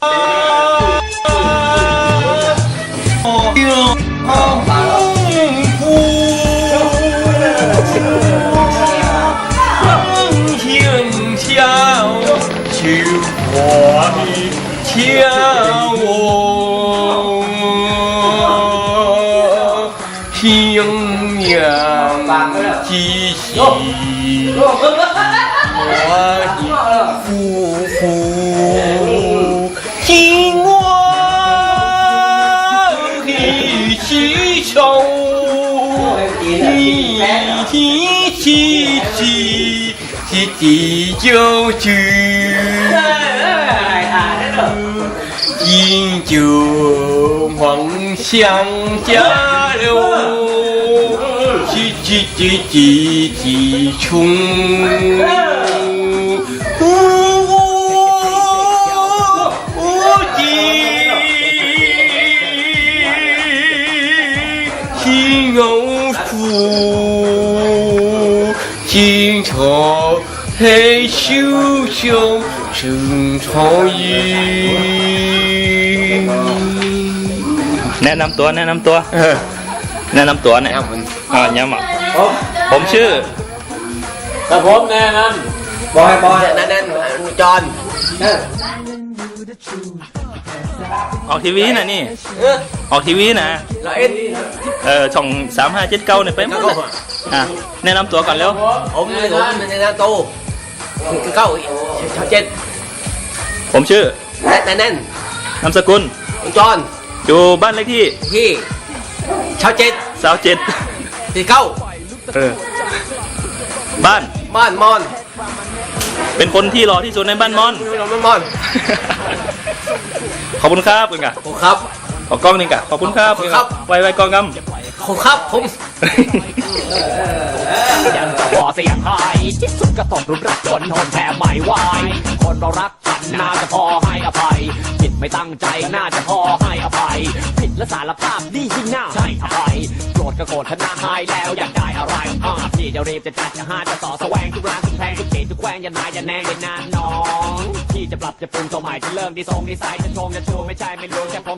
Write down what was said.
啊啊啊啊啊洪湖风我的天湖一七七七七九九，饮酒梦想家了，七七七七七穷，五五五。心有数，今朝黑咻咻生草意。 แนะนำตัวแนะนำตัว เออ แนะนำตัวหน่อย ครับผม อ่าย้ำอ่ะผมชื่อ แต่ผมแน่นั้นบอยบอย นั่นนั่นจอน ออกทีวีนะนี่ เออ ออกทีวีนะ ร้อยเอ็ด เออช่องสามห้าเจ็ดเก้าเนี่ยไปหมดเลย อะแนะนำตัวก่อนเร็ว ผมในผมในนั้นโตเก้าชาวเจ็ดผมชื่อนั่นนั่นนามสกุลจอนอยู่บ้านเลขที่พี่ชาวเจ็ดสาวเจ็ดสี่เก้าเออบ้านบ้านมอน เป็นคนที่รอที่สุดในบ้านมอนเราไม่มอน ขอบคุณครับคุณกะผมครับขอกล้องนี่กะขอบคุณครับขอบคุณครับไว้ไว้กล้องก ผมครับ ผมยังจะพอเสียงหายที่สุดก็ต้องรุนรักจนทนแทบไม่ไหวคนเรารักกันน่าจะพอให้อภัยผิดไม่ตั้งใจน่าจะพอให้อภัย ผิดและสารภาพนี่ยิ่งน่าให้อภัยโกรธก็โกรธทนาหายแล้วอยากได้อะไรอ่าพี่จะรีบจะจัดจะหาจะต่อแสวงทุกร้านทุกแพงทุกเขตทุกแควงอย่านายอย่าแนงเลยนะน้อง พี่จะปรับจะปรุงตัวใหม่จะเริ่มดีทรงดีไซน์จะชมจะชูไม่ใช่ไม่รู้แค่ผม